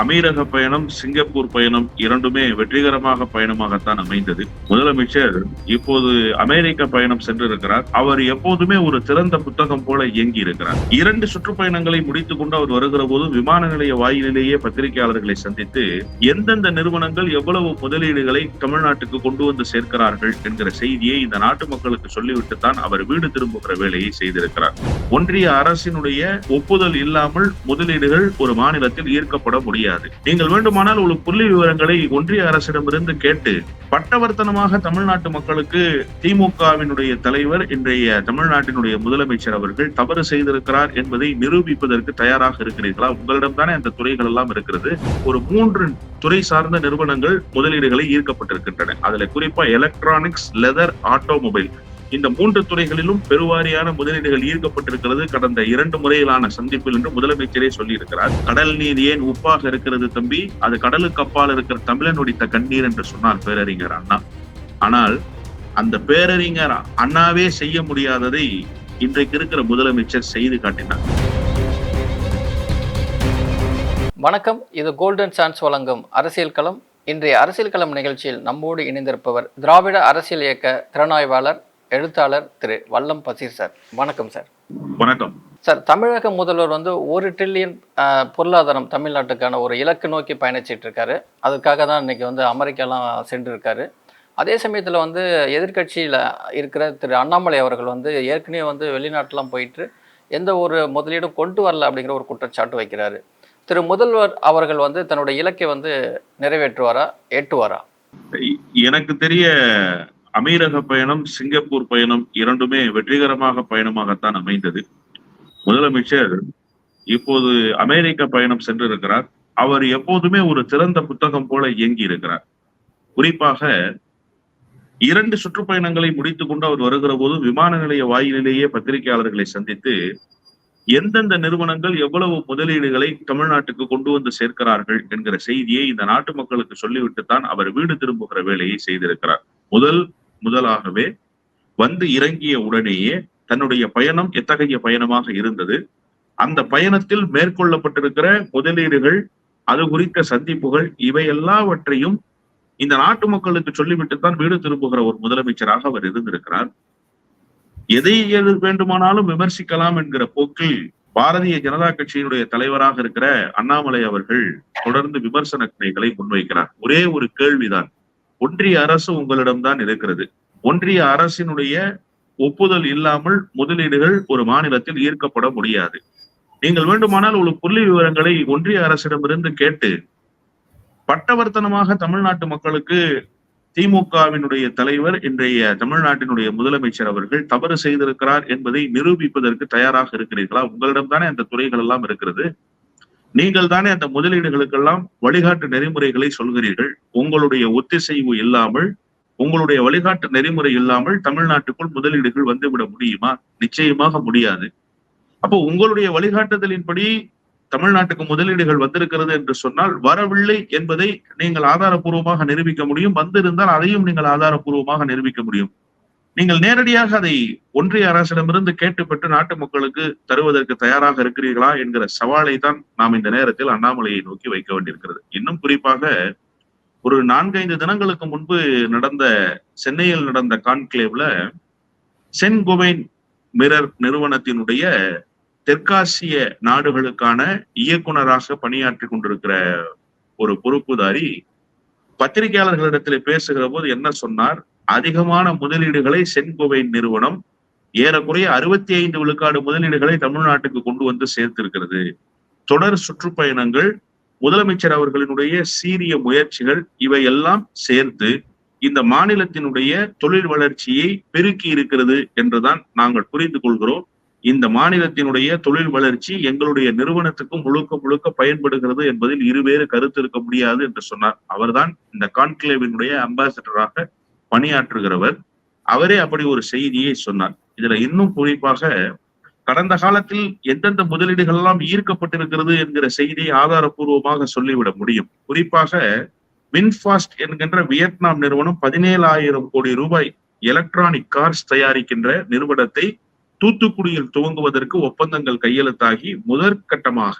அமீரக பயணம் சிங்கப்பூர் பயணம் இரண்டுமே வெற்றிகரமாக பயணமாகத்தான் அமைந்தது. முதலமைச்சர் இப்போது அமெரிக்க பயணம் சென்றிருக்கிறார். அவர் எப்போதுமே ஒரு திறந்த புத்தகம் போல இயங்கி இருக்கிறார் இரண்டு சுற்றுப்பயணங்களை முடித்துக் கொண்டு அவர் வருகிற போது விமான நிலைய வாயிலேயே பத்திரிகையாளர்களை சந்தித்து எந்தெந்த நிறுவனங்கள் எவ்வளவு முதலீடுகளை தமிழ்நாட்டுக்கு கொண்டு வந்து சேர்க்கிறார்கள் என்கிற செய்தியை இந்த நாட்டு மக்களுக்கு சொல்லிவிட்டு தான் அவர் வீடு திரும்புகிற வேலையை செய்திருக்கிறார். ஒன்றிய அரசினுடைய ஒப்புதல் இல்லாமல் முதலீடுகள் ஒரு மாநிலத்தில் ஈர்க்கப்பட முடியும் முடியாது நீங்கள் வேண்டுமானால் ஒரு புள்ளி விவரங்களை ஒன்றிய அரசிடமிருந்து கேட்டு பட்டவர்த்தனமாக தமிழ்நாட்டு மக்களுக்கு திமுகவினுடைய தலைவர் இன்றைய தமிழ்நாட்டினுடைய முதலமைச்சர் அவர்கள் தவறு செய்திருக்கிறார் என்பதை நிரூபிப்பதற்கு தயாராக இருக்கிறீர்களா? உங்களிடம் தானே அந்த துறைகள் எல்லாம் இருக்கிறது. ஒரு மூன்று துறை சார்ந்த நிறுவனங்கள் முதலீடுகளை ஈர்க்கப்பட்டிருக்கின்றன. அதுல குறிப்பா எலக்ட்ரானிக்ஸ் லெதர் ஆட்டோமொபைல் இந்த மூன்று துறைகளிலும் பெருவாரியான முதலீடுகள் ஈர்க்கப்பட்டிருக்கிறது. கடந்த இரண்டு முறையிலான சந்திப்பில் என்று முதலமைச்சரே சொல்லியிருக்கிறார். கடல் நீர் ஏன் உப்பாக இருக்கிறது தம்பி? அது கடலுக்கு அப்பால் இருக்கிற தமிழன் உடித்த கண்ணீர் என்று சொன்னார் பேரறிஞர் அண்ணா. ஆனால் அந்த பேரறிஞர் அண்ணாவே செய்ய முடியாததை இன்றைக்கு இருக்கிற முதலமைச்சர் செய்து காட்டினார். வணக்கம். இது கோல்டன் சான்ஸ் வழங்கும் அரசியல் களம். இன்றைய அரசியல் களம் நிகழ்ச்சியில் நம்மோடு இணைந்திருப்பவர் திராவிட அரசியல் இயக்க திறனாய்வாளர் எழுத்தாளர் திரு வல்லம் பசீர் சார். வணக்கம் சார். வணக்கம். சார் தமிழக முதல்வர் வந்து ஒரு ட்ரில்லியன் பொருளாதாரம் தமிழ்நாட்டுக்கான ஒரு இலக்கு நோக்கி பயணிச்சிட்டு இருக்காரு. அதுக்காக தான் இன்னைக்கு வந்து அமெரிக்காலாம் சென்றிருக்காரு. அதே சமயத்தில் வந்து எதிர்க்கட்சியில் இருக்கிற திரு அண்ணாமலை அவர்கள் வந்து ஏற்கனவே வந்து வெளிநாட்டுலாம் போயிட்டு எந்த ஒரு முதலீடும் கொண்டு வரல அப்படிங்கிற ஒரு குற்றச்சாட்டு வைக்கிறாரு. திரு முதல்வர் அவர்கள் வந்து தன்னுடைய இலக்கை வந்து நிறைவேற்றுவாரா ஏற்றுவாரா? எனக்கு தெரிய அமீரக பயணம் சிங்கப்பூர் பயணம் இரண்டுமே வெற்றிகரமாக பயணமாகத்தான் அமைந்தது. முதலமைச்சர் இப்போது அமெரிக்க பயணம் சென்றிருக்கிறார். அவர் எப்போதுமே ஒரு திறந்த புத்தகம் போல இயங்கி இருக்கிறார் குறிப்பாக இரண்டு சுற்றுப்பயணங்களை முடித்துக் கொண்டு அவர் வருகிற போது விமான நிலைய வாயிலேயே பத்திரிகையாளர்களை சந்தித்து எந்தெந்த நிறுவனங்கள் எவ்வளவு முதலீடுகளை தமிழ்நாட்டுக்கு கொண்டு வந்து சேர்க்கிறார்கள்? என்கிற செய்தியை இந்த நாட்டு மக்களுக்கு சொல்லிவிட்டு தான் அவர் வீடு திரும்புகிற வேலையை செய்திருக்கிறார். முதல் முதலாகவே வந்து இறங்கிய உடனேயே தன்னுடைய பயணம் எத்தகைய பயணமாக இருந்தது? அந்த பயணத்தில் மேற்கொள்ளப்பட்டிருக்கிற முதலீடுகள் அது குறித்த சந்திப்புகள் இவை எல்லாவற்றையும் இந்த நாட்டு மக்களுக்கு சொல்லிவிட்டு தான் வீடு திரும்புகிற ஒரு முதலமைச்சராக அவர் இருந்திருக்கிறார். எதை எது வேண்டுமானாலும் விமர்சிக்கலாம் என்கிற போக்கில் பாரதிய ஜனதா கட்சியினுடைய தலைவராக இருக்கிற அண்ணாமலை அவர்கள் தொடர்ந்து விமர்சன கணைகளை முன்வைக்கிறார். ஒரே ஒரு கேள்விதான். ஒன்றிய அரசு உங்களிடம்தான் இருக்கிறது. ஒன்றிய அரசினுடைய ஒப்புதல் இல்லாமல் முதலீடுகள் ஒரு மாநிலத்தில் ஈர்க்கப்பட முடியாது. நீங்கள் வேண்டுமானால் ஒரு புள்ளி விவரங்களை ஒன்றிய அரசிடமிருந்து கேட்டு பட்டவர்த்தனமாக தமிழ்நாட்டு மக்களுக்கு திமுகவினுடைய தலைவர் இன்றைய தமிழ்நாட்டினுடைய முதலமைச்சர் அவர்கள் தவறு செய்திருக்கிறார் என்பதை நிரூபிப்பதற்கு தயாராக இருக்கிறீர்களா? உங்களிடம் தானே அந்த துறைகள் எல்லாம் இருக்கிறது. நீங்கள் தானே அந்த முதலீடுகளுக்கெல்லாம் வழிகாட்டு நெறிமுறைகளை சொல்கிறீர்கள். உங்களுடைய ஒத்திசைவு இல்லாமல் உங்களுடைய வழிகாட்டு நெறிமுறை இல்லாமல் தமிழ்நாட்டுக்குள் முதலீடுகள் வந்துவிட முடியுமா? நிச்சயமாக முடியாது. அப்போ உங்களுடைய வழிகாட்டுதலின்படி தமிழ்நாட்டுக்கு முதலீடுகள் வந்திருக்கிறது என்று சொன்னால் வரவில்லை என்பதை நீங்கள் ஆதாரப்பூர்வமாக நிரூபிக்க முடியும். வந்திருந்தால் அதையும் நீங்கள் ஆதாரப்பூர்வமாக நிரூபிக்க முடியும். நீங்கள் நேரடியாக அதை ஒன்றிய அரசிடமிருந்து கேட்டு பெற்று நாட்டு மக்களுக்கு தருவதற்கு தயாராக இருக்கிறீர்களா என்கிற சவாலை தான் நாம் இந்த நேரத்தில் அண்ணாமலையை நோக்கி வைக்க வேண்டியிருக்கிறது. இன்னும் குறிப்பாக ஒரு நான்கைந்து தினங்களுக்கு முன்பு நடந்த சென்னையில் நடந்த கான்கிளேவ்ல சென்கொபைன் மிரர் நிறுவனத்தினுடைய தெற்காசிய நாடுகளுக்கான இயக்குனராக பணியாற்றி கொண்டிருக்கிற ஒரு பொறுப்புதாரி பத்திரிகையாளர்களிடத்தில் பேசுகிற போது என்ன சொன்னார்? அதிகமான முதலீடுகளை சென்கோவை நிறுவனம் ஏறக்குறைய அறுபத்தி ஐந்து விழுக்காடு முதலீடுகளை தமிழ்நாட்டுக்கு கொண்டு வந்து சேர்த்திருக்கிறது. தொடர் சுற்றுப்பயணங்கள் முதலமைச்சர் அவர்களினுடைய சீரிய முயற்சிகள் இவையெல்லாம் சேர்த்து இந்த மாநிலத்தினுடைய தொழில் வளர்ச்சியை பெருக்கி இருக்கிறது என்றுதான் நாங்கள் புரிந்து கொள்கிறோம். இந்த மாநிலத்தினுடைய தொழில் வளர்ச்சி எங்களுடைய நிறுவனத்துக்கும் முழுக்க முழுக்க பயன்படுகிறது என்பதில் இருவேறு கருத்து இருக்க முடியாது என்று சொன்னார். அவர்தான் இந்த கான்கிளேவினுடைய அம்பாசிடராக பணியாற்றுகிறவர் அவரே அப்படி ஒரு செய்தியை சொன்னார். இதுல இன்னும் குறிப்பாக கடந்த காலத்தில் எந்தெந்த முதலீடுகள் எல்லாம் ஈர்க்கப்பட்டிருக்கிறது என்கிற செய்தியை ஆதாரப்பூர்வமாக சொல்லிவிட முடியும். குறிப்பாக வின்ஃபாஸ்ட் என்கின்ற வியட்நாம் நிறுவனம் பதினேழாயிரம் கோடி ரூபாய் எலக்ட்ரானிக் கார்ஸ் தயாரிக்கின்ற நிறுவனத்தை தூத்துக்குடியில் துவங்குவதற்கு ஒப்பந்தங்கள் கையெழுத்தாகி முதற்கட்டமாக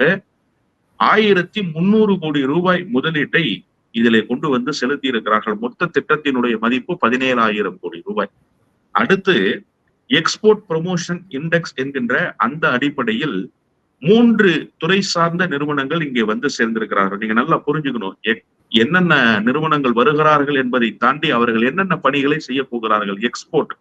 ஆயிரத்தி முன்னூறு கோடி ரூபாய் முதலீட்டை இதிலே கொண்டு வந்து செலுத்தி இருக்கிறார்கள் மொத்த திட்டத்தினுடைய மதிப்பு பதினேழாயிரம் கோடி ரூபாய். அடுத்து எக்ஸ்போர்ட் ப்ரொமோஷன் இண்டெக்ஸ் என்கின்ற அந்த அடிப்படையில் மூன்று துறை சார்ந்த நிறுவனங்கள் இங்கே வந்து சேர்ந்திருக்கிறார்கள். நீங்க நல்லா புரிஞ்சுக்கணும். என்னென்ன நிறுவனங்கள் வருகிறார்கள் என்பதை தாண்டி அவர்கள் என்னென்ன பணிகளை செய்ய போகிறார்கள். எக்ஸ்போர்ட்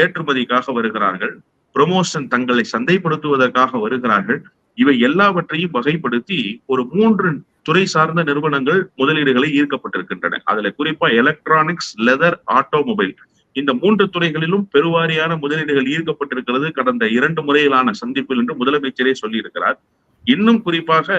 ஏற்றுமதிக்காக வருகிறார்கள். ப்ரொமோஷன் தங்களை சந்தைப்படுத்துவதற்காக வருகிறார்கள். இவை எல்லாவற்றையும் வகைப்படுத்தி ஒரு மூன்று துறை சார்ந்த நிறுவனங்கள் முதலீடுகளை ஈர்க்கப்பட்டிருக்கின்றன. அதுல குறிப்பா எலக்ட்ரானிக்ஸ் லெதர் ஆட்டோமொபைல் இந்த மூன்று துறைகளிலும் பெருவாரியான முதலீடுகள் ஈர்க்கப்பட்டிருக்கிறது. கடந்த இரண்டு முறையிலான சந்திப்பில் என்று முதலமைச்சரே சொல்லியிருக்கிறார். இன்னும் குறிப்பாக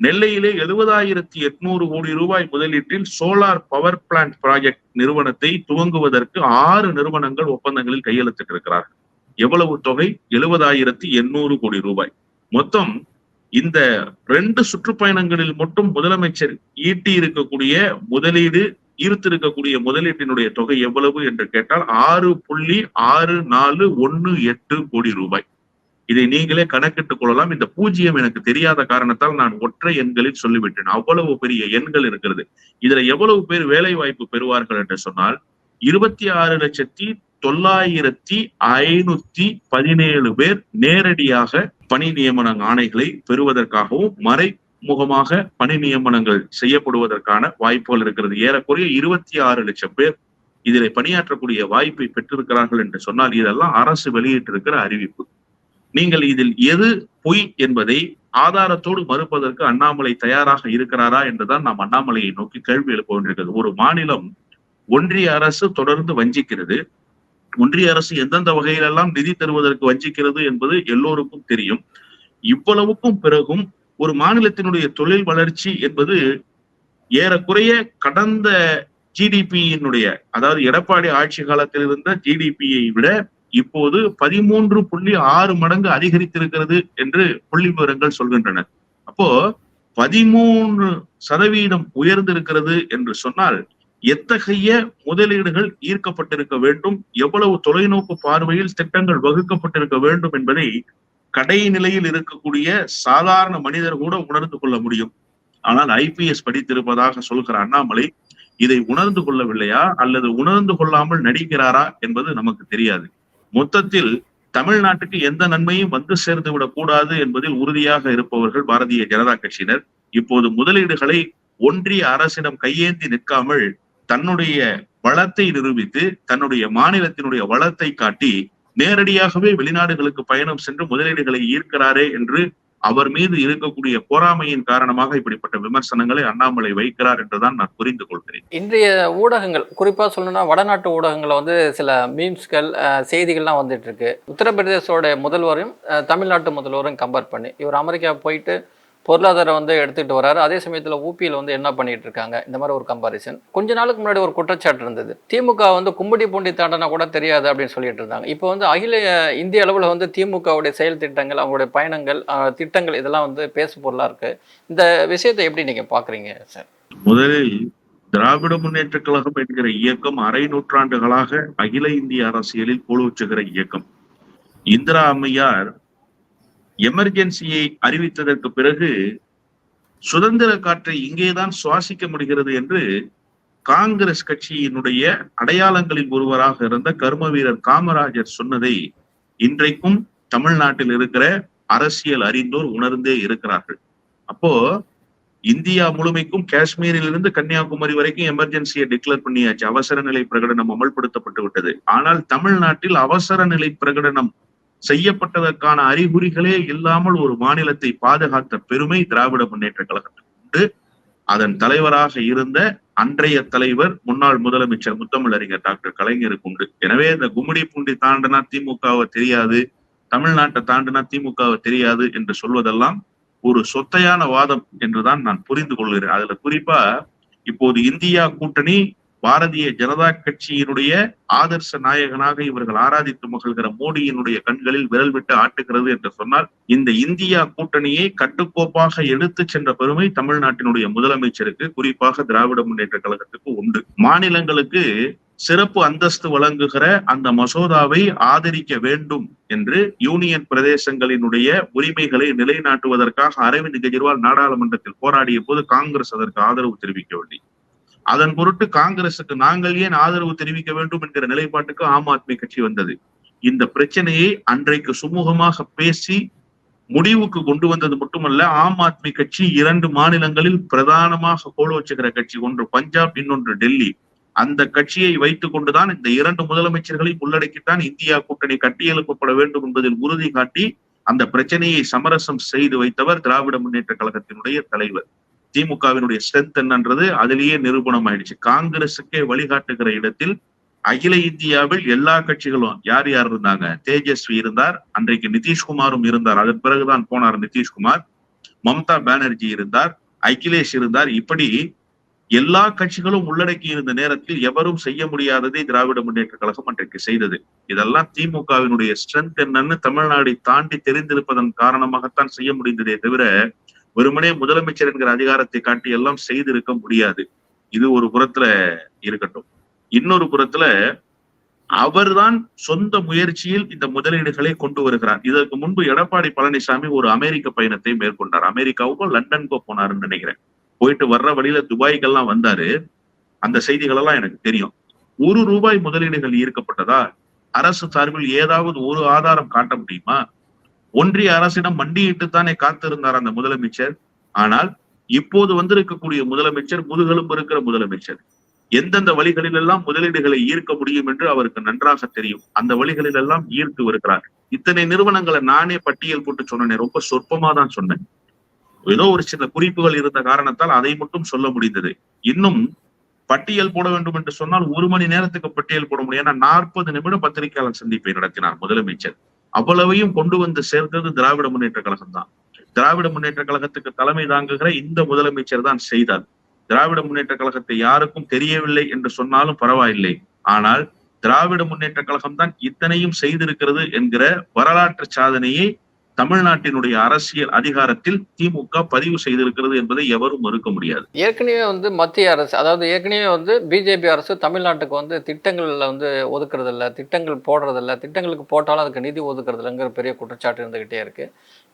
நெல்லையிலே எழுபதாயிரத்தி எட்நூறு கோடி ரூபாய் முதலீட்டில் சோலார் பவர் பிளான்ட் ப்ராஜெக்ட் நிறுவனத்தை துவங்குவதற்கு ஆறு நிறுவனங்கள் ஒப்பந்தங்களில் கையெழுத்திட்டிருக்கிறார்கள். எவ்வளவு தொகை? எழுபதாயிரத்தி எண்ணூறு கோடி ரூபாய். மொத்தம் இந்த ரெண்டு சுற்றுப்பயணங்களில் மட்டும் முதலமைச்சர் ஈட்டி இருக்கக்கூடிய முதலீடு ஈர்த்திருக்கக்கூடிய முதலீட்டினுடைய தொகை எவ்வளவு என்று கேட்டால் ஆறு புள்ளி ஆறு நாலு ஒன்னு எட்டு கோடி ரூபாய். இதை நீங்களே கணக்கிட்டுக் கொள்ளலாம். இந்த பூஜ்ஜியம் எனக்கு தெரியாத காரணத்தால் நான் ஒற்றை எண்களில் சொல்லிவிட்டேன். அவ்வளவு பெரிய எண்கள் இருக்கிறது. இதுல எவ்வளவு பேர் வேலை வாய்ப்பு பெறுவார்கள் என்று சொன்னால் இருபத்தி ஆறு லட்சத்தி தொள்ளாயிரத்தி ஐநூத்தி பதினேழு பேர் நேரடியாக பணி நியமன ஆணைகளை பெறுவதற்காகவும் மறைமுகமாக பணி நியமனங்கள் செய்யப்படுவதற்கான வாய்ப்புகள் இருக்கிறது. ஏறக்குறைய இருபத்தி ஆறு லட்சம் பேர் இதில் பணியாற்றக்கூடிய வாய்ப்பை பெற்றிருக்கிறார்கள் என்று சொன்னால் இதெல்லாம் அரசு வெளியிட்டிருக்கிற அறிவிப்பு. நீங்கள் இதில் எது பொய் என்பதை ஆதாரத்தோடு மறுப்பதற்கு அண்ணாமலை தயாராக இருக்கிறாரா என்றுதான் நாம் அண்ணாமலையை நோக்கி கேள்வி எழுப்ப வேண்டியிருக்கிறது. ஒரு மாநிலம் ஒன்றிய அரசு தொடர்ந்து வஞ்சிக்கிறது. ஒன்றிய அரசு எந்தெந்த வகையிலெல்லாம் நிதி தருவதற்கு வஞ்சிக்கிறது என்பது எல்லோருக்கும் தெரியும். இவ்வளவுக்கும் பிறகும் ஒரு மாநிலத்தினுடைய தொழில் வளர்ச்சி என்பது ஏறக்குறைய கடந்த ஜிடிபியினுடைய அதாவது எடப்பாடி ஆட்சி காலத்தில் இருந்த ஜிடிபியை விட இப்போது பதிமூன்று புள்ளி ஆறு மடங்கு அதிகரித்திருக்கிறது என்று புள்ளி விவரங்கள் சொல்கின்றன. அப்போ பதிமூன்று சதவீதம் உயர்ந்திருக்கிறது என்று சொன்னால் எத்தகைய முதலீடுகள் ஈர்க்கப்பட்டிருக்க வேண்டும்? எவ்வளவு தொலைநோக்கு பார்வையில் திட்டங்கள் வகுக்கப்பட்டிருக்க வேண்டும் என்பதை கடை நிலையில் இருக்கக்கூடிய சாதாரண மனிதர் கூட உணர்ந்து கொள்ள முடியும். ஆனால் ஐபிஎஸ் படித்திருப்பதாக சொல்கிற அண்ணாமலை இதை உணர்ந்து கொள்ளவில்லையா? அல்லது உணர்ந்து கொள்ளாமல் நடிக்கிறாரா என்பது நமக்கு தெரியாது. மொத்தத்தில் தமிழ்நாட்டுக்கு எந்த நன்மையும் வந்து சேர்ந்து விடக்கூடாது என்பதில் உறுதியாக இருப்பவர்கள் பாரதிய ஜனதா கட்சியினர். இப்போது முதலீடுகளை ஒன்றிய அரசிடம் கையேந்தி நிற்காமல் தன்னுடைய வளத்தை நிரூபித்து தன்னுடைய மாநிலத்தினுடைய வளத்தை காட்டி நேரடியாகவே வெளிநாடுகளுக்கு பயணம் சென்று முதலீடுகளை ஈர்க்கிறாரே என்று அவர் மீது இருக்கக்கூடிய பொறாமையின் காரணமாக இப்படிப்பட்ட விமர்சனங்களை அண்ணாமலை வைக்கிறார் என்றுதான் நான் புரிந்து கொள்கிறேன். இன்றைய ஊடகங்கள் குறிப்பாக சொல்லணும்னா வடநாட்டு ஊடகங்களில் வந்து சில மீம்ஸ்கள் செய்திகள்லாம் வந்துட்டு இருக்கு. உத்தரப்பிரதேசோட முதல்வரையும் தமிழ்நாட்டு முதல்வரும் கம்பேர் பண்ணி. இவர் அமெரிக்கா போயிட்டு பொருளாதாரம் வந்து எடுத்துகிட்டு வராரு. அதே சமயத்தில் ஊபியில் வந்து என்ன பண்ணிட்டு இருக்காங்க இந்த மாதிரி ஒரு கம்பாரிசன் கொஞ்ச நாளுக்கு முன்னாடி ஒரு குற்றச்சாட்டு இருந்தது. திமுக வந்து கும்படி பூண்டி தாண்டனா கூட தெரியாது அப்படின்னு சொல்லிட்டு இருந்தாங்க. இப்போ வந்து அகில இந்திய அளவில் வந்து திமுகவுடைய செயல் திட்டங்கள் அவங்களுடைய பயணங்கள் திட்டங்கள் இதெல்லாம் வந்து பேசு பொருளாக இருக்கு. இந்த விஷயத்தை எப்படி நீங்க பாக்குறீங்க சார்? முதலில் திராவிட முன்னேற்ற கழகம் என்கிற இயக்கம் அரை நூற்றாண்டுகளாக அகில இந்திய அரசியலில் கோலோச்சுகிற இயக்கம். இந்திரா அம்மையார் எமர்ஜென்சியை அறிவித்ததற்கு பிறகு சுதந்திர காற்றை இங்கேதான் சுவாசிக்க முடிகிறது என்று காங்கிரஸ் கட்சியினுடைய அடையாளங்களில் ஒருவராக இருந்த கர்ம வீரர் காமராஜர் சொன்னதை இன்றைக்கும் தமிழ்நாட்டில் இருக்கிற அரசியல் அறிந்தோர் உணர்ந்தே இருக்கிறார்கள். அப்போ இந்தியா முழுமைக்கும் காஷ்மீரிலிருந்து கன்னியாகுமரி வரைக்கும் எமர்ஜென்சியை டிக்ளேர் பண்ணியாச்சு. அவசர நிலை பிரகடனம் அமல்படுத்தப்பட்டு விட்டது. ஆனால் தமிழ்நாட்டில் அவசர நிலை பிரகடனம் செய்யப்பட்டதற்கான அறிகுறிகளே இல்லாமல் ஒரு மாநிலத்தை பாதுகாத்த பெருமை திராவிட முன்னேற்ற கழகத்துக்கு உண்டு. அதன் தலைவராக இருந்த அன்றைய தலைவர் முன்னாள் முதலமைச்சர் முத்தமிழறிஞர் டாக்டர் கலைஞருக்கு உண்டு. எனவே இந்த கும்மிடி பூண்டி தாண்டனா திமுகவை தெரியாது தமிழ்நாட்டை தாண்டனா திமுகவை தெரியாது என்று சொல்வதெல்லாம் ஒரு சொத்தையான வாதம் என்றுதான் நான் புரிந்து கொள்கிறேன். அதுல குறிப்பா இப்போது இந்தியா கூட்டணி பாரதிய ஜனதா கட்சியினுடைய ஆதர்ச நாயகனாக இவர்கள் ஆராதித்து மகிழ்கிற மோடியினுடைய கண்களில் விரல் விட்டு ஆட்டுகிறது என்று சொன்னால் இந்த இந்தியா கூட்டணியை கட்டுக்கோப்பாக எடுத்து சென்ற பெருமை தமிழ்நாட்டினுடைய முதலமைச்சருக்கு குறிப்பாக திராவிட முன்னேற்ற கழகத்துக்கு உண்டு. மாநிலங்களுக்கு சிறப்பு அந்தஸ்து வழங்குகிற அந்த மசோதாவை ஆதரிக்க வேண்டும் என்று யூனியன் பிரதேசங்களினுடைய உரிமைகளை நிலைநாட்டுவதற்காக அரவிந்த் கெஜ்ரிவால் நாடாளுமன்றத்தில் போராடிய போது காங்கிரஸ் அதற்கு ஆதரவு தெரிவிக்கவில்லை. அதன் பொருட்டு காங்கிரசுக்கு நாங்கள் ஏன் ஆதரவு தெரிவிக்க வேண்டும் என்கிற நிலைப்பாட்டுக்கு ஆம் ஆத்மி கட்சி வந்தது. இந்த பிரச்சனையை அன்றைக்கு சுமூகமாக பேசி முடிவுக்கு கொண்டு வந்தது மட்டுமல்ல ஆம் ஆத்மி கட்சி இரண்டு மாநிலங்களில் பிரதானமாக கோல் வச்சுக்கிற கட்சி ஒன்று பஞ்சாப் இன்னொன்று டெல்லி. அந்த கட்சியை வைத்துக் கொண்டுதான் இந்த இரண்டு முதலமைச்சர்களை உள்ளடக்கித்தான் இந்தியா கூட்டணி கட்டியெழுப்பப்பட வேண்டும் என்பதில் உறுதி காட்டி அந்த பிரச்சனையை சமரசம் செய்து வைத்தவர் திராவிட முன்னேற்ற கழகத்தினுடைய தலைவர். திமுகவினுடைய ஸ்ட்ரென்த் என்னன்றது அதிலேயே நிரூபணம் ஆயிடுச்சு. காங்கிரசுக்கே வழிகாட்டுகிற இடத்தில் அகில இந்தியாவில் எல்லா கட்சிகளும் யார் யார் இருந்தாங்க? தேஜஸ்வி இருந்தார் அன்றைக்கு நிதிஷ்குமாரும் இருந்தார். அதன் பிறகுதான் போனார் நிதிஷ்குமார். மம்தா பானர்ஜி இருந்தார் அகிலேஷ் இருந்தார். இப்படி எல்லா கட்சிகளும் உள்ளடக்கி இருந்த நேரத்தில் எவரும் செய்ய முடியாததை திராவிட முன்னேற்ற கழகம் அன்றைக்கு செய்தது. இதெல்லாம் திமுகவினுடைய ஸ்ட்ரென்த் என்னன்னு தமிழ்நாடை தாண்டி தெரிந்திருப்பதன் காரணமாகத்தான் செய்ய முடிந்ததே தவிர வெறுமனே முதலமைச்சர் என்கிற அதிகாரத்தை காட்டி எல்லாம் செய்திருக்க முடியாது. இது ஒரு புறத்துல இருக்கட்டும். இன்னொரு புறத்துல அவர்தான் சொந்த முயற்சியில் இந்த முதலீடுகளை கொண்டு வருகிறார். இதற்கு முன்பு எடப்பாடி பழனிசாமி ஒரு அமெரிக்க பயணத்தை மேற்கொண்டார். அமெரிக்காவுக்கோ லண்டனுக்கோ போனாருன்னு நினைக்கிறேன். போயிட்டு வர்ற வழியில துபாய்க்கெல்லாம் வந்தாரு. அந்த செய்திகள் எல்லாம் எனக்கு தெரியும். ஒரு ரூபாய் முதலீடுகள் ஈர்க்கப்பட்டதா? அரசு சார்பில் ஏதாவது ஒரு ஆதாரம் காட்ட முடியுமா? ஒன்றிய அரசிடம் மண்டியிட்டு தானே காத்திருந்தார் அந்த முதலமைச்சர். ஆனால் இப்போது வந்திருக்கக்கூடிய முதலமைச்சர் முதுகெலும்பு இருக்கிற முதலமைச்சர். எந்தெந்த வழிகளில் எல்லாம் முதலீடுகளை ஈர்க்க முடியும் என்று அவருக்கு நன்றாக தெரியும். அந்த வழிகளில் எல்லாம் ஈர்த்து வருகிறார். இத்தனை நிறுவனங்களை நானே பட்டியல் போட்டு சொன்னேன் ரொம்ப சொற்பமா தான் சொன்னேன். ஏதோ ஒரு சில குறிப்புகள் இருந்த காரணத்தால் அதை மட்டும் சொல்ல முடிந்தது. இன்னும் பட்டியல் போட வேண்டும் என்று சொன்னால் ஒரு மணி நேரத்துக்கு பட்டியல் போட முடியும். ஏன்னா நாற்பது நிமிடம் பத்திரிகையாளர் சந்திப்பை நடத்தினார் முதலமைச்சர். அவ்வளவையும் கொண்டு வந்து சேர்ந்தது திராவிட முன்னேற்ற கழகம் தான். திராவிட முன்னேற்ற கழகத்துக்கு தலைமை தாங்குகிற இந்த முதலமைச்சர் தான் செய்தார். திராவிட முன்னேற்ற கழகத்தை யாருக்கும் தெரியவில்லை என்று சொன்னாலும் பரவாயில்லை. ஆனால் திராவிட முன்னேற்ற கழகம் தான் இத்தனையும் செய்திருக்கிறது என்கிற வரலாற்று சாதனையை தமிழ்நாட்டினுடைய அரசியல் அதிகாரத்தில் திமுக பதிவு செய்திருக்கிறது என்பதை எவரும் மறுக்க முடியாது. ஏற்கனவே வந்து மத்திய அரசு அதாவது ஏற்கனவே வந்து பிஜேபி அரசு தமிழ்நாட்டுக்கு வந்து திட்டங்களில் வந்து ஒதுக்குறதில்ல திட்டங்கள் போடுறதில்ல திட்டங்களுக்கு போட்டாலும் அதுக்கு நிதி ஒதுக்குறதில்லங்கிற பெரிய குற்றச்சாட்டு இருந்துகிட்டே இருக்கு.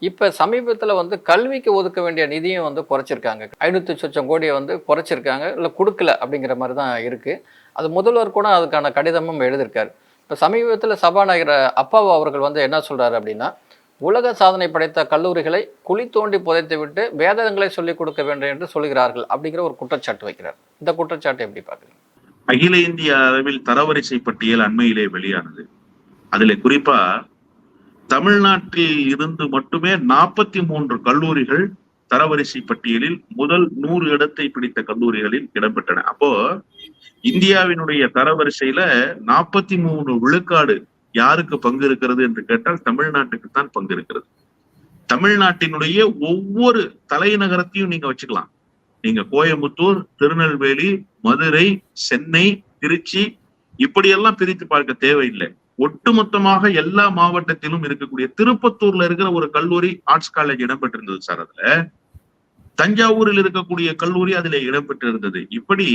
இப்போ சமீபத்தில் வந்து கல்விக்கு ஒதுக்க வேண்டிய நிதியும் வந்து குறைச்சிருக்காங்க. ஐநூற்றி சொச்சம் கோடியை வந்து குறைச்சிருக்காங்க இல்லை கொடுக்கல அப்படிங்கிற மாதிரி தான் இருக்குது அது முதல்வர் கூட அதுக்கான கடிதமும் எழுதியிருக்காரு. இப்போ சமீபத்தில் சபாநாயகர் அப்பாவு அவர்கள் வந்து என்ன சொல்கிறாரு அப்படின்னா உலக சாதனை படைத்த கல்லூரிகளை குழி தோண்டி புதைத்து விட்டு வேதங்களை சொல்லிக் கொடுக்க வேண்டும் என்று சொல்கிறார்கள் அப்படிங்கிற ஒரு குற்றச்சாட்டு வைக்கிறார். இந்த குற்றச்சாட்டு எப்படி பார்க்குறீங்க? அகில இந்திய அளவில் தரவரிசை பட்டியல் அண்மையிலே வெளியானது. அதில் குறிப்பா தமிழ்நாட்டில் இருந்து மட்டுமே நாற்பத்தி மூன்று கல்லூரிகள் தரவரிசை பட்டியலில் முதல் நூறு இடத்தை பிடித்த கல்லூரிகளில் இடம்பெற்றன. அப்போ இந்தியாவினுடைய தரவரிசையில நாற்பத்தி மூணு விழுக்காடு யாருக்கு பங்கு இருக்கிறது என்று கேட்டால் தமிழ்நாட்டுக்கு தான் பங்கு இருக்கிறது. தமிழ்நாட்டினுடைய ஒவ்வொரு தலைநகரத்தையும் நீங்க வச்சுக்கலாம். நீங்க கோயம்புத்தூர் திருநெல்வேலி மதுரை சென்னை திருச்சி இப்படியெல்லாம் பிரித்து பார்க்க தேவையில்லை. ஒட்டுமொத்தமாக எல்லா மாவட்டத்திலும் இருக்கக்கூடிய திருப்பத்தூர்ல இருக்கிற ஒரு கல்லூரி ஆர்ட்ஸ் காலேஜ் இடம்பெற்றிருந்தது சார் அதுல. தஞ்சாவூரில் இருக்கக்கூடிய கல்லூரி அதுல இடம்பெற்றிருந்தது. இப்படி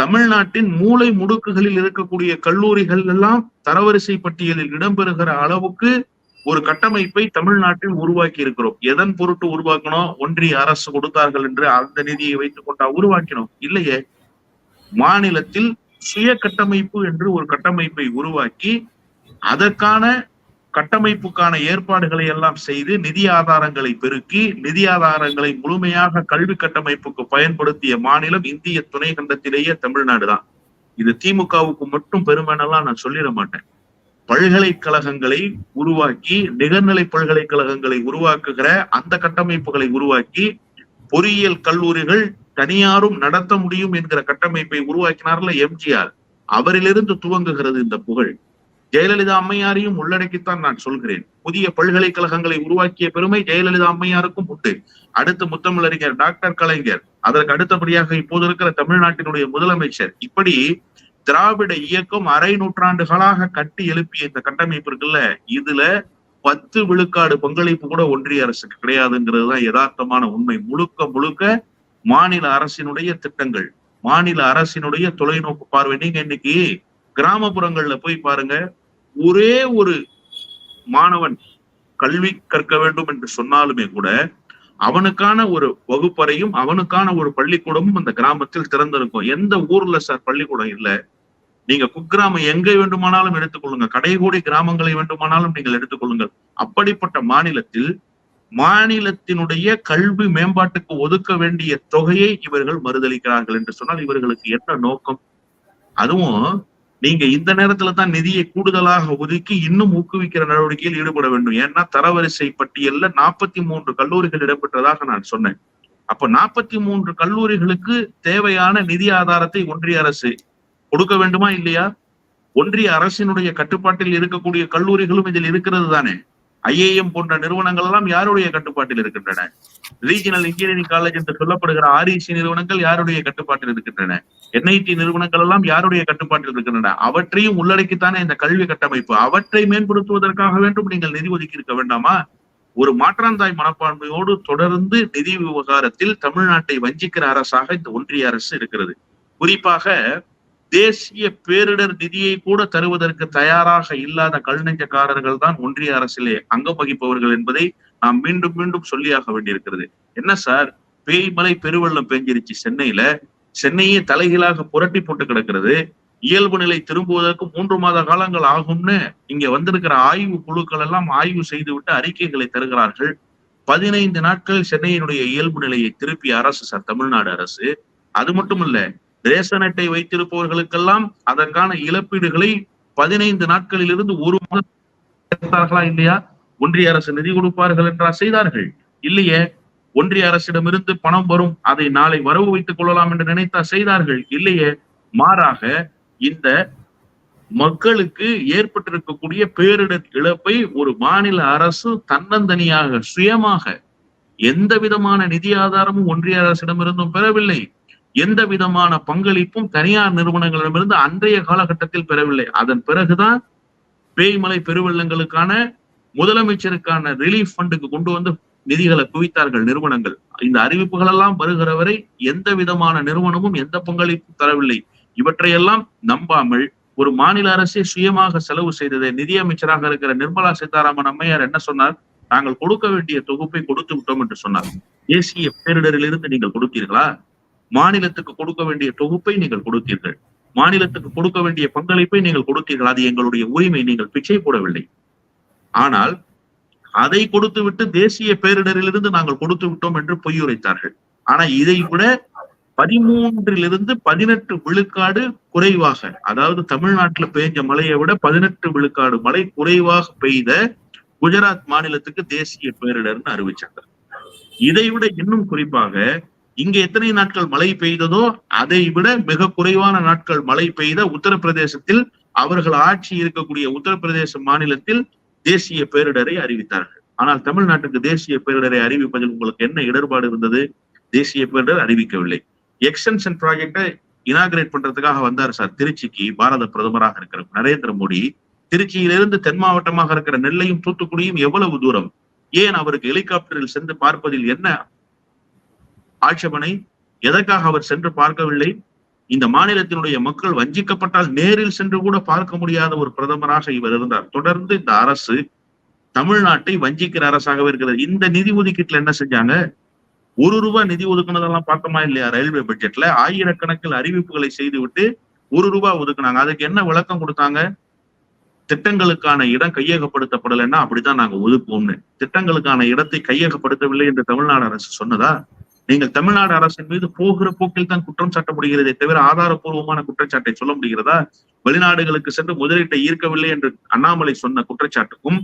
தமிழ்நாட்டின் மூளை முடுக்குகளில் இருக்கக்கூடிய கல்லூரிகள் எல்லாம் தரவரிசை பட்டியலில் இடம்பெறுகிற அளவுக்கு ஒரு கட்டமைப்பை தமிழ்நாட்டில் உருவாக்கி இருக்கிறோம். எதன் பொருட்டு உருவாக்கணும்? ஒன்றிய அரசு கொடுத்தார்கள் என்று அந்த நிதியை வைத்துக் கொண்டா உருவாக்கினோம். இல்லையே. மாநிலத்தில் சுய கட்டமைப்பு என்று ஒரு கட்டமைப்பை உருவாக்கி அதற்கான கட்டமைப்புக்கான ஏற்பாடுகளை எல்லாம் செய்து நிதி ஆதாரங்களை பெருக்கி நிதி ஆதாரங்களை முழுமையாக கல்வி கட்டமைப்புக்கு பயன்படுத்திய மாநிலம் இந்திய துணை கண்டத்திலேயே தமிழ்நாடு தான் இது திமுகவுக்கு மட்டும் பெருமைனெல்லாம் நான் சொல்லிட மாட்டேன். பல்கலைக்கழகங்களை உருவாக்கி நிகர்நிலை பல்கலைக்கழகங்களை உருவாக்குகிற அந்த கட்டமைப்புகளை உருவாக்கி பொறியியல் கல்லூரிகள் தனியாரும் நடத்த முடியும் என்கிற கட்டமைப்பை உருவாக்கினார்ல எம்ஜிஆர். அவரிலிருந்து துவங்குகிறது இந்த புகழ். ஜெயலலிதா அம்மையாரையும் உள்ளடக்கித்தான் நான் சொல்கிறேன். புதிய பல்கலைக்கழகங்களை உருவாக்கிய பெருமை ஜெயலலிதா அம்மையாருக்கும் உண்டு. அடுத்து முத்தமிழறிஞர் டாக்டர் கலைஞர் அதற்கு அடுத்தபடியாக இப்போது இருக்கிற தமிழ்நாட்டினுடைய முதலமைச்சர். இப்படி திராவிட இயக்கம் அரை நூற்றாண்டுகளாக கட்டி எழுப்பிய இந்த கட்டமைப்பு இருக்குல்ல இதுல பத்து விழுக்காடு பங்களிப்பு கூட ஒன்றிய அரசுக்கு கிடையாதுங்கிறது தான் யதார்த்தமான உண்மை. முழுக்க முழுக்க மாநில அரசினுடைய திட்டங்கள் மாநில அரசினுடைய தொலைநோக்கு பார்வை. நீங்க இன்னைக்கு கிராமப்புறங்கள்ல போய் பாருங்க ஒரே ஒரு மாணவன் கல்வி கற்க வேண்டும் என்று சொன்னாலுமே கூட அவனுக்கான ஒரு வகுப்பறையும் அவனுக்கான ஒரு பள்ளிக்கூடமும் அந்த கிராமத்தில் திறந்திருக்கும். எந்த ஊர்ல சார் பள்ளிக்கூடம் இல்ல? நீங்க குக்கிராமம் எங்க வேண்டுமானாலும் எடுத்துக்கொள்ளுங்க கடைகோடி கிராமங்களை வேண்டுமானாலும் நீங்கள் எடுத்துக்கொள்ளுங்கள் அப்படிப்பட்ட மாநிலத்தில் மாநிலத்தினுடைய கல்வி மேம்பாட்டுக்கு ஒதுக்க வேண்டிய தொகையை இவர்கள் மறுதளிக்கிறார்கள் என்று சொன்னால் இவர்களுக்கு என்ன நோக்கம்? அதுவும் நீங்க இந்த நேரத்துல தான் நிதியை கூடுதலாக ஒதுக்கி இன்னும் ஊக்குவிக்கிற நடவடிக்கையில் ஈடுபட வேண்டும். ஏன்னா தரவரிசை பட்டியல்ல நாற்பத்தி மூன்று கல்லூரிகள் இடம்பெற்றதாக நான் சொன்னேன். அப்ப நாற்பத்தி மூன்று கல்லூரிகளுக்கு தேவையான நிதி ஆதாரத்தை ஒன்றிய அரசு கொடுக்க வேண்டுமா இல்லையா? ஒன்றிய அரசினுடைய கட்டுப்பாட்டில் இருக்கக்கூடிய கல்லூரிகளும் இதில் இருக்கிறது தானே. ஐஏஎம் போன்ற நிறுவனங்கள் எல்லாம் யாருடைய கட்டுப்பாட்டில் இருக்கின்றன? ரீஜனல் இன்ஜினியரிங் காலேஜ் என்று சொல்லப்படுகிற ஆர்இசி நிறுவனங்கள் யாருடைய கட்டுப்பாட்டில் இருக்கின்றன? என்ஐடி நிறுவனங்கள் எல்லாம் யாருடைய கட்டுப்பாட்டில் இருக்கின்றன? அவற்றையும் உள்ளடக்கித்தானே இந்த கல்வி கட்டமைப்பு. அவற்றை மேம்படுத்துவதற்காக வேண்டும் நீங்கள் நிதி ஒதுக்கி இருக்க வேண்டாமா? ஒரு மாற்றாந்தாய் மனப்பான்மையோடு தொடர்ந்து நிதி விவகாரத்தில் தமிழ்நாட்டை வஞ்சிக்கிற அரசாக இந்த ஒன்றிய அரசு இருக்கிறது. குறிப்பாக தேசிய பேரிடர் நிதியை கூட தருவதற்கு தயாராக இல்லாத கல்நெஞ்சக்காரர்கள் தான் ஒன்றிய அரசிலே அங்கம் வகிப்பவர்கள் என்பதை நாம் மீண்டும் மீண்டும் சொல்லியாக வேண்டியிருக்கிறது. என்ன சார்? பேய்மலை பெருவெள்ளம் பெஞ்சிருச்சு சென்னையில. சென்னையே தலைகீழாக புரட்டி போட்டு கிடக்கிறது. இயல்பு நிலை திரும்புவதற்கு மூன்று மாத காலங்கள் ஆகும்னு இங்க வந்திருக்கிற ஆய்வு குழுக்கள் எல்லாம் ஆய்வு செய்துவிட்டு அறிக்கைகளை தருகிறார்கள். பதினைந்து நாட்கள் சென்னையினுடைய இயல்பு நிலையை திருப்பிய அரசு சார் தமிழ்நாடு அரசு. அது மட்டும் இல்ல ரேஷன் அட்டை வைத்திருப்பவர்களுக்கெல்லாம் அதற்கான இழப்பீடுகளை பதினைந்து நாட்களில் இருந்து ஒரு மாதம் இல்லையா? ஒன்றிய அரசு நிதி கொடுப்பார்கள் என்றா செய்தார்கள். இல்லையே ஒன்றிய அரசிடமிருந்து பணம் வரும் அதை நாளை வரவு வைத்துக் கொள்ளலாம் என்று நினைத்தா செய்தார்கள். இல்லையே மாறாக இந்த மக்களுக்கு ஏற்பட்டிருக்கக்கூடிய பேரிடர் இழப்பை ஒரு மாநில அரசு தன்னந்தனியாக சுயமாக எந்த விதமான நிதி ஆதாரமும் ஒன்றிய அரசிடமிருந்தும் பெறவில்லை. எந்த விதமான பங்களிப்பும் தனியார் நிறுவனங்களிடமிருந்து அன்றைய காலகட்டத்தில் பெறவில்லை. அதன் பிறகுதான் பேய்மலை பெருவெள்ளங்களுக்கான முதலமைச்சருக்கான ரிலீஃப் ஃபண்டுக்கு கொண்டு வந்து நிதிகளை குவித்தார்கள் நிறுவனங்கள். இந்த அறிவிப்புகள் எல்லாம் வருகிற வரை எந்த விதமான நிறுவனமும் எந்த பங்களிப்பும் தரவில்லை. இவற்றையெல்லாம் நம்பாமல் ஒரு மாநில அரசே சுயமாக செலவு செய்தது நிதியமைச்சராக இருக்கிற நிர்மலா சீதாராமன் அம்மையார் என்ன சொன்னார்? நாங்கள் கொடுக்க வேண்டிய தொகுப்பை கொடுத்து விட்டோம் என்று சொன்னார். தேசிய பேரிடரிலிருந்து நீங்கள் கொடுத்தீர்களா? மாநிலத்துக்கு கொடுக்க வேண்டிய தொகுப்பை நீங்கள் கொடுத்தீர்கள். மாநிலத்துக்கு கொடுக்க வேண்டிய பங்களிப்பை நீங்கள் கொடுத்தீர்கள். அது எங்களுடைய உரிமை. நீங்கள் பிச்சை போடவில்லை. ஆனால் அதை கொடுத்து விட்டு தேசிய பேரிடரிலிருந்து நாங்கள் கொடுத்து விட்டோம் என்று பொய்யுரைத்தார்கள். ஆனா இதை விட பதிமூன்றிலிருந்து பதினெட்டு விழுக்காடு குறைவாக அதாவது தமிழ்நாட்டுல பெய்ஞ்ச மழையை விட பதினெட்டு விழுக்காடு மழை குறைவாக பெய்த குஜராத் மாநிலத்துக்கு தேசிய பேரிடர்னு அறிவிச்சாங்க. இதை விட இன்னும் குறிப்பாக இங்க எத்தனை நாட்கள் மழை பெய்ததோ அதை விட மிக குறைவான நாட்கள் மழை பெய்த உத்தரப்பிரதேசத்தில் அவர்கள் ஆட்சி இருக்கக்கூடிய உத்தரப்பிரதேச மாநிலத்தில் தேசிய பேரிடரை அறிவித்தார்கள். ஆனால் தமிழ்நாட்டுக்கு தேசிய பேரிடரை அறிவிப்பதில் உங்களுக்கு என்ன இடர்பாடு இருந்தது? தேசிய பேரிடர் அறிவிக்கவில்லை. எக்ஸ்டென்ஷன் ப்ராஜெக்டை இனாகிரேட் பண்றதுக்காக வந்தார் சார் திருச்சிக்கு பாரத பிரதமராக இருக்கிற நரேந்திர மோடி. திருச்சியிலிருந்து தென் மாவட்டமாக இருக்கிற நெல்லையும் தூத்துக்குடியும் எவ்வளவு தூரம்? ஏன் அவருக்கு ஹெலிகாப்டரில் சென்று பார்ப்பதில் என்ன ஆட்சேபனை? எதற்காக அவர் சென்று பார்க்கவில்லை? இந்த மாநிலத்தினுடைய மக்கள் வஞ்சிக்கப்பட்டால் நேரில் சென்று கூட பார்க்க முடியாத ஒரு பிரதமராக இவர் இருந்தார். தொடர்ந்து இந்த அரசு தமிழ்நாட்டை வஞ்சிக்கிற அரசாகவே இருக்கிறது. இந்த நிதி ஒதுக்கீட்டுல என்ன செஞ்சாங்க? ஒரு ரூபாய் நிதி ஒதுக்குனதெல்லாம் பார்த்தோமா இல்லையா ரயில்வே பட்ஜெட்ல? ஆயிரக்கணக்கில் அறிவிப்புகளை செய்துவிட்டு ஒரு ரூபாய் ஒதுக்குனாங்க. அதுக்கு என்ன விளக்கம் கொடுத்தாங்க? திட்டங்களுக்கான இடம் கையகப்படுத்தப்படலைன்னா அப்படித்தான் நாங்க ஒதுக்குவோம்னு. திட்டங்களுக்கான இடத்தை கையகப்படுத்தவில்லை என்று தமிழ்நாடு அரசு சொன்னதா? நீங்கள் தமிழ்நாடு அரசின் மீது போகிற போக்கில் தான் குற்றம் சாட்டப்படுகிறதே தவிர ஆதாரப்பூர்வமான குற்றச்சாட்டை சொல்ல முடிகிறதா? வெளிநாடுகளுக்கு சென்று முதலீட்டை ஈர்க்கவில்லை என்று அண்ணாமலை சொன்ன குற்றச்சாட்டுக்கும்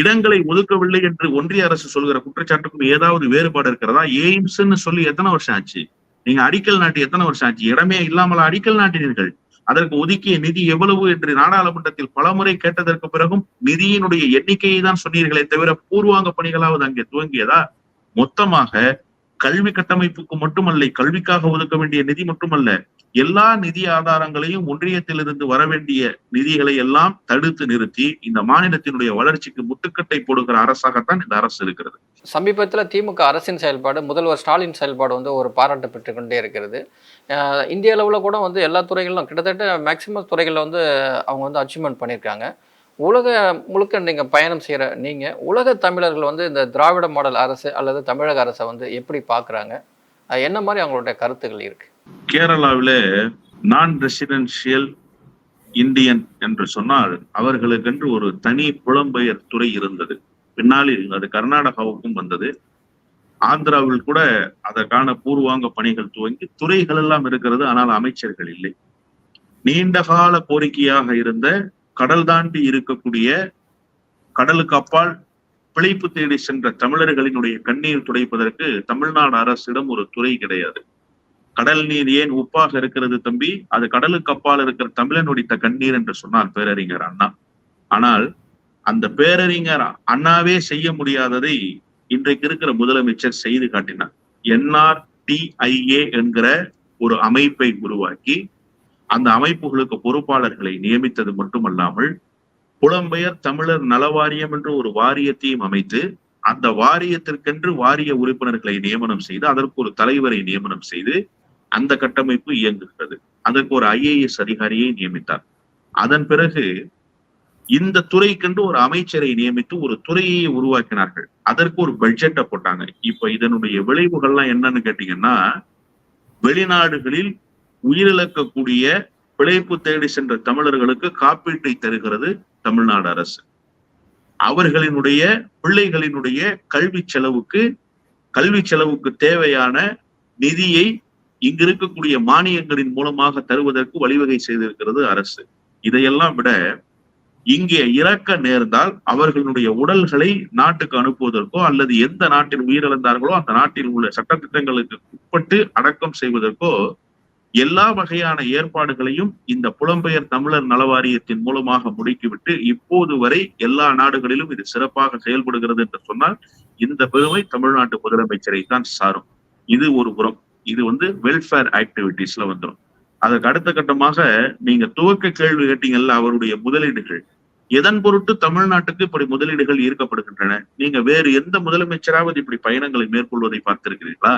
இடங்களை ஒதுக்கவில்லை என்று ஒன்றிய அரசு சொல்கிற குற்றச்சாட்டுக்கும் ஏதாவது வேறுபாடு இருக்கிறதா? எய்ம்ஸ்ன்னு சொல்லி எத்தனை வருஷம் ஆச்சு? நீங்க அடிக்கல் நாட்டி எத்தனை வருஷம் ஆச்சு? இடமே இல்லாமல் அடிக்கல் நாட்டினீர்கள். அதற்கு ஒதுக்கிய நிதி எவ்வளவு என்று நாடாளுமன்றத்தில் பலமுறை கேட்டதற்கு பிறகும் நிதியினுடைய எண்ணிக்கையை தான் சொன்னீர்களே தவிர பூர்வாங்க பணிகளாவது அங்கே துவங்கியதா? மொத்தமாக கல்வி கட்டமைப்புக்கு மட்டுமல்ல கல்விக்காக ஒதுக்க வேண்டிய நிதி மட்டுமல்ல எல்லா நிதி ஆதாரங்களையும் ஒன்றியத்திலிருந்து வர வேண்டிய நிதிகளை எல்லாம் தடுத்து நிறுத்தி இந்த மாநிலத்தினுடைய வளர்ச்சிக்கு முட்டுக்கட்டை போடுகிற அரசாகத்தான் இந்த அரசு இருக்கிறது. சமீபத்தில் திமுக அரசின் செயல்பாடு முதல்வர் ஸ்டாலின் செயல்பாடு வந்து ஒரு பாராட்டு பெற்றுக்கொண்டே இருக்கிறது. இந்திய அளவில் கூட வந்து எல்லா துறைகளிலும் கிட்டத்தட்ட மேக்சிமம் துறைகளில் வந்து அவங்க வந்து அச்சீவ்மெண்ட் பண்ணியிருக்காங்க. உலக முழுக்க நீங்கள் பயணம் செய்கிற நீங்கள் உலக தமிழர்கள் வந்து இந்த திராவிட மாடல் அரசு அல்லது தமிழக அரசை வந்து எப்படி பார்க்குறாங்க என்ன மாதிரி அவங்களுடைய கருத்துக்கள் இருக்கு? கேரளாவிலே நான் ரெசிடென்சியல் இந்தியன் என்று சொன்னால் அவர்களுக்கென்று ஒரு தனி புலம்பெயர் துறை இருந்தது. பின்னாளில் அது கர்நாடகாவுக்கும் வந்தது. ஆந்திராவில் கூட அதற்கான பூர்வாங்க பணிகள் துவங்கி துறைகள் எல்லாம் இருக்கிறது ஆனால் அமைச்சர்கள் இல்லை. நீண்ட கால கோரிக்கையாக இருந்த கடல் தாண்டி இருக்கக்கூடிய கடலுக்கு அப்பால் பிழைப்பு தேடி சென்ற தமிழர்களினுடைய கண்ணீர் துடைப்பதற்கு தமிழ்நாடு அரசிடம் ஒரு துறை கிடையாது. கடல் நீர் ஏன் உப்பாக இருக்கிறது தம்பி? அது கடலுக்கு அப்பால் இருக்கிற தமிழன் உடித்த கண்ணீர் என்று சொன்னார் பேரறிஞர் அண்ணா. ஆனால் அந்த பேரறிஞர் அண்ணாவே செய்ய முடியாததை இன்றைக்கு இருக்கிற முதலமைச்சர் செய்து காட்டினார். என்ஆர்டிஐஏ என்கிற ஒரு அமைப்பை உருவாக்கி அந்த அமைப்புகளுக்கு பொறுப்பாளர்களை நியமித்தது மட்டுமல்லாமல் புலம்பெயர் தமிழர் நலவாரியம் என்று ஒரு வாரியத்தையும் அமைத்து அந்த வாரியத்திற்கென்று வாரிய உறுப்பினர்களை நியமனம் செய்து அதற்கு ஒரு தலைவரை நியமனம் செய்து அந்த கட்டமைப்பு இயங்குகிறது. அதற்கு ஒரு ஐஏஎஸ் அதிகாரியை நியமித்தார். அதன் பிறகு இந்த துறைக்கென்று ஒரு அமைச்சரை நியமித்து ஒரு துறையை உருவாக்கினார்கள். அதற்கு ஒரு பட்ஜெட்டை போட்டாங்க. இப்ப இதனுடைய விளைவுகள்லாம் என்னன்னு கேட்டீங்கன்னா வெளிநாடுகளில் உயிரிழக்கக்கூடிய பிழைப்பு தேடி சென்ற தமிழர்களுக்கு காப்பீட்டை தருகிறது தமிழ்நாடு அரசு. அவர்களினுடைய பிள்ளைகளினுடைய கல்வி செலவுக்கு கல்வி செலவுக்கு தேவையான நிதியை இங்கு இருக்கக்கூடிய மானியங்களின் மூலமாக தருவதற்கு வழிவகை செய்திருக்கிறது அரசு. இதையெல்லாம் விட இங்கே இறக்க நேர்ந்தால் அவர்களுடைய உடல்களை நாட்டுக்கு அனுப்புவதற்கோ அல்லது எந்த நாட்டில் உயிரிழந்தார்களோ அந்த நாட்டில் உள்ள சட்டத்திட்டங்களுக்கு உட்பட்டு அடக்கம் செய்வதற்கோ எல்லா வகையான ஏற்பாடுகளையும் இந்த புலம்பெயர் தமிழர் நலவாரியத்தின் மூலமாக முடுக்கிவிட்டு இப்போது வரை எல்லா நாடுகளிலும் இது சிறப்பாக செயல்படுகிறது என்று சொன்னால் இந்த பெருமை தமிழ்நாட்டு முதலமைச்சரை தான் சாரும். இது ஒரு புறம். இது வந்து வெல்ஃபேர் ஆக்டிவிட்டிஸ்ல வந்துடும் அதற்கு அடுத்த கட்டமாக நீங்க துவக்க கேள்வி கேட்டீங்கல்ல அவருடைய முதலீடுகள். எதன் பொருட்டு தமிழ்நாட்டுக்கு இப்படி முதலீடுகள் ஈர்க்கப்படுகின்றன? நீங்க வேறு எந்த முதலமைச்சராவது இப்படி பயணங்களை மேற்கொள்வதை பார்த்திருக்கிறீர்களா?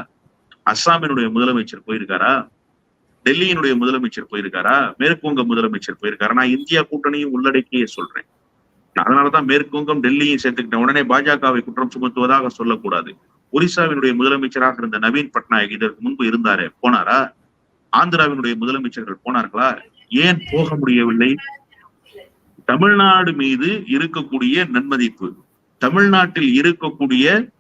அஸ்ஸாமினுடைய முதலமைச்சர் போயிருக்காரா? டெல்லியினுடைய முதலமைச்சர் போயிருக்காரா? மேற்குவங்க முதலமைச்சர் போயிருக்காரா? நான் இந்தியா கூட்டணியும் உள்ளடக்கியே சொல்றேன். அதனாலதான் மேற்குவங்கம் டெல்லியும் சேர்த்துக்கிட்டேன். உடனே பாஜகவை குற்றம் சுமத்துவதாக சொல்லக்கூடாது. ஒரிசாவினுடைய முதலமைச்சராக இருந்த நவீன் பட்நாயக் இதற்கு முன்பு இருந்தாரே. போனாரா? ஆந்திராவினுடைய முதலமைச்சர்கள் போனார்களா? ஏன் போக முடியவில்லை? தமிழ்நாடு மீது இருக்கக்கூடிய நன்மதிப்பு தமிழ்நாட்டில் இருக்கக்கூடிய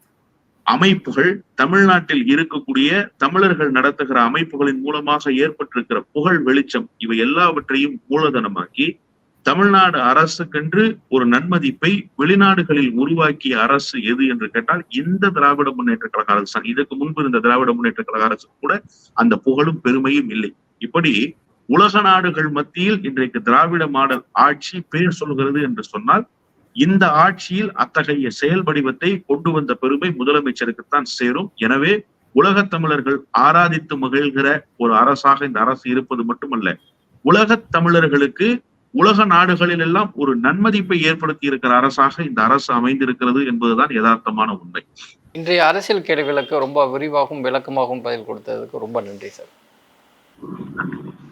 அமைப்புகள் தமிழ்நாட்டில் இருக்கக்கூடிய தமிழர்கள் நடத்துகிற அமைப்புகளின் மூலமாக ஏற்பட்டிருக்கிற புகழ் வெளிச்சம் இவை எல்லாவற்றையும் மூலதனமாக்கி தமிழ்நாடு அரசுக்கென்று ஒரு நன்மதிப்பை வெளிநாடுகளில் உருவாக்கிய அரசு எது என்று கேட்டால் இந்த திராவிட முன்னேற்ற கழக அரசு தான். இதுக்கு முன்பு இருந்த திராவிட முன்னேற்ற கழக அரசு கூட அந்த புகழும் பெருமையும் இல்லை. இப்படி உலக நாடுகள் மத்தியில் இன்றைக்கு திராவிட மாடல் ஆட்சி பேர் சொல்கிறது என்று சொன்னால் இந்த ஆட்சியில் அத்தகைய செயல் வடிவத்தை கொண்டு வந்த பெருமை முதலமைச்சருக்குத்தான் சேரும். எனவே உலகத் தமிழர்கள் ஆராதித்து மகிழ்கிற ஒரு அரசாக இந்த அரசு இருப்பது மட்டுமல்ல உலக தமிழர்களுக்கு உலக நாடுகளில் எல்லாம் ஒரு நன்மதிப்பை ஏற்படுத்தி இருக்கிற அரசாக இந்த அரசு அமைந்திருக்கிறது என்பதுதான் யதார்த்தமான உண்மை. இன்றைய அரசியல் கேள்விகளுக்கு ரொம்ப விரிவாகவும் விளக்கமாகவும் பதில் கொடுத்ததுக்கு ரொம்ப நன்றி சார். நன்றி